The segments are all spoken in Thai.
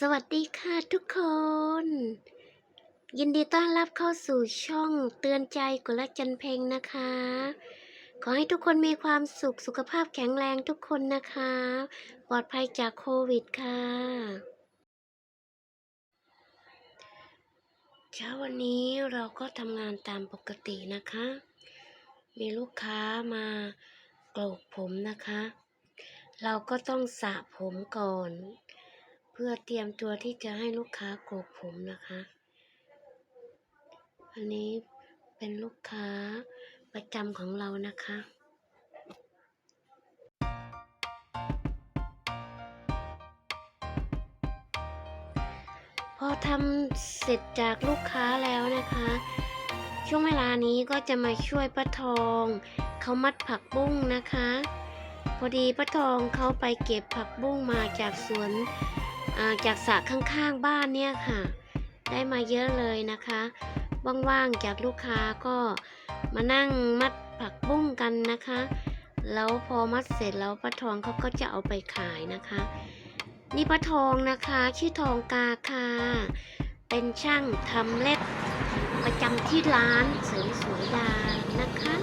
สวัสดีค่ะทุกคน ยินดีต้อนรับเข้าสู่ช่องเตือนใจกุลจันเพลงนะคะ ขอให้ทุกคนมีความสุขสุขภาพแข็งแรงทุกคนนะคะ ปลอดภัยจากโควิดค่ะเช้าวันนี้เราก็ทำงานตามปกตินะคะ มีลูกค้ามาโกรกผมนะคะ เราก็ต้องสระผมก่อน เพื่อเตรียมตัวที่จะให้ลูกค้าโกกผมนะคะ อันนี้เป็นลูกค้าประจำของเรานะคะพอทำเสร็จจากลูกค้าแล้วนะคะ ช่วงเวลานี้ก็จะมาช่วยป้าทองเขามัดผักบุ้งนะคะ พอดีป้าทองเขาไปเก็บผักบุ้งมาจากสวน จากสระข้างๆบ้านเนี่ยค่ะ ได้มาเยอะเลยนะคะว่างๆจากลูกค้าก็มานั่งมัดผักบุ้งกันนะคะ แล้วพอมัดเสร็จแล้วป้าทองเขาก็จะเอาไปขายนะคะ นี่ป้าทองนะคะ ชื่อทองกาค่ะเป็นช่างทำเล็บประจำที่ร้านเสริมสวยดานะคะ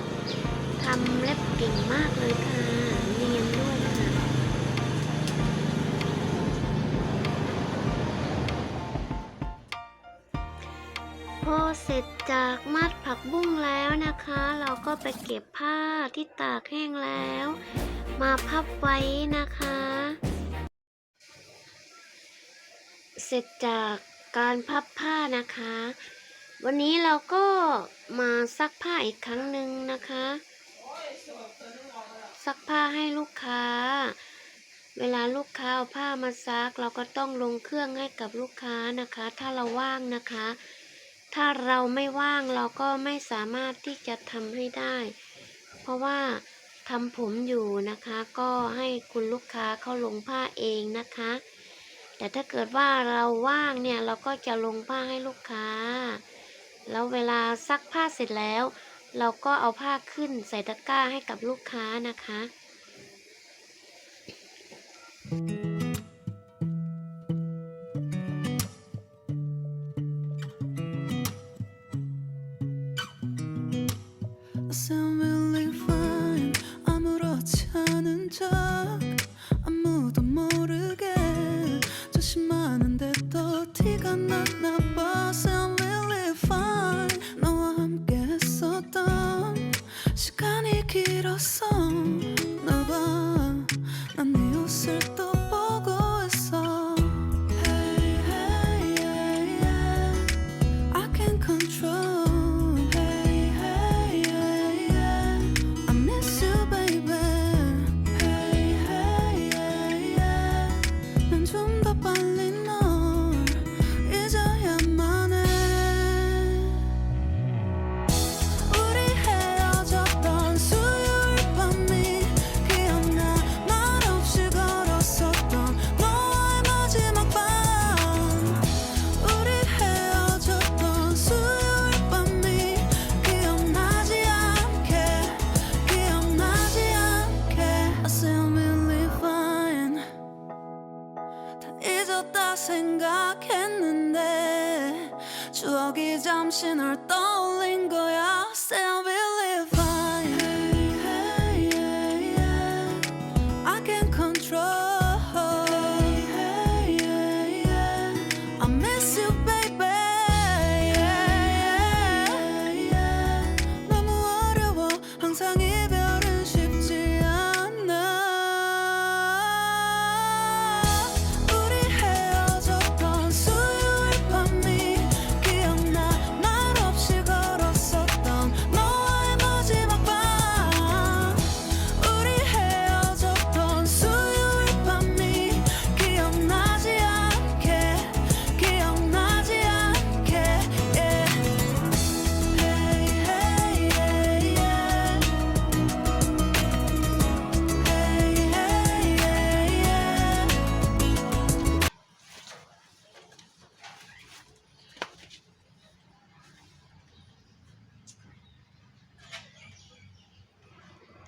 ทำเล็บเก่งมากเลยค่ะเนีย พอเสร็จจากมัดผักบุ้งแล้วนะคะ เราก็ไปเก็บผ้าที่ตากแห้งแล้ว มาพับไว้นะคะ เสร็จจากการพับผ้านะคะ วันนี้เราก็มาซักผ้าอีกครั้งหนึ่งนะคะ ซักผ้าให้ลูกค้า เวลาลูกค้าเอาผ้ามาซัก เราก็ต้องลงเครื่องให้กับลูกค้านะคะ ถ้าเราว่างนะคะ ถ้าเราไม่ว่างเราก็ไม่สามารถที่จะทำให้ได้ เพราะว่าทำผมอยู่นะคะ ก็ให้คุณลูกค้าเข้าลงผ้าเองนะคะ แต่ถ้าเกิดว่าเราว่างเนี่ยเราก็จะลงผ้าให้ลูกค้า แล้วเวลาซักผ้าเสร็จแล้ว เราก็เอาผ้าขึ้นใส่ตะกร้าให้กับลูกค้านะคะ I 척 아무도 모르게 조심하는데 또 티가 났나 봐. Sound 너와 함께 했었던 시간이 길었어 생각했는데 추억이 잠시 널 떠올린 거야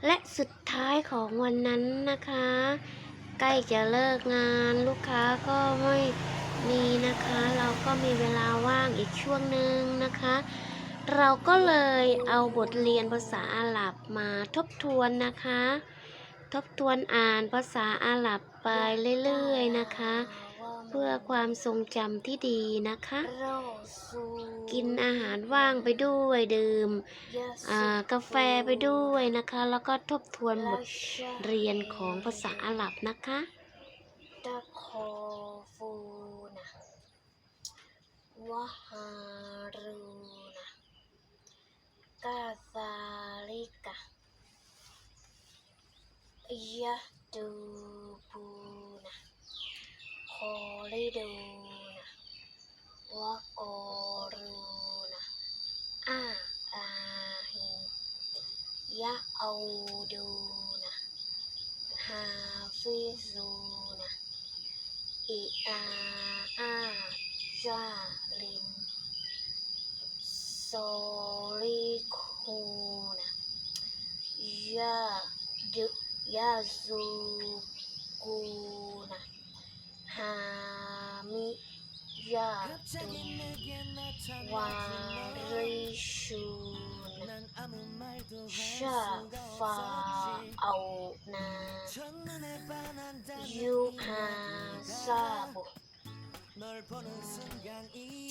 และสุดท้ายของวันนั้นนะคะ ใกล้จะเลิกงานลูกค้าก็ไม่นี้นะคะ เราก็มีเวลาว่างอีกช่วงหนึ่งนะคะ เราก็เลยเอาบทเรียนภาษาอาหรับมาทบทวนนะคะ ทบทวนอ่านภาษาอาหรับไปเรื่อยๆนะคะ พื่อความทรงจำที่ดีนะคะ กินอาหารว่างไปด้วยดื่มอ่ากาแฟไปด้วยนะคะ แล้วก็ทบทวนบทเรียนของภาษาอาหรับนะคะตะโคฟูนะวะฮารูนะกาซาลิกะยะดูบูนะคอลิดูนะ วะกอรูนะอา ลาฮินยะเอาดูนะฮาฟิซูนะอี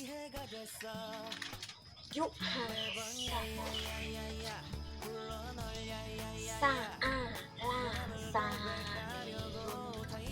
อา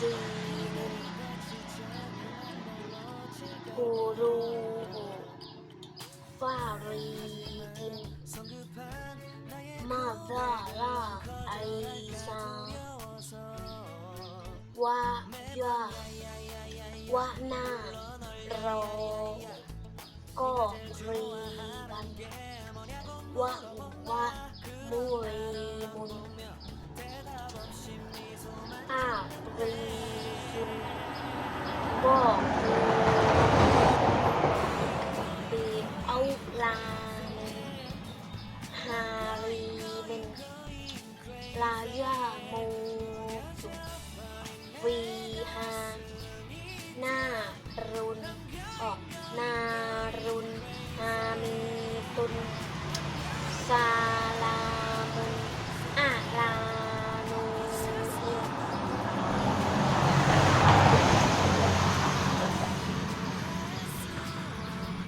กูรูฟารีกินมาดาลาไอซาวายาวะนารอก็รีกันวะวะมุรีมุน อารีคุนก็รีบีเอาลานึงฮารีเป็นลายาโมสุวีฮานารุนออกนารุนฮามีตุนซา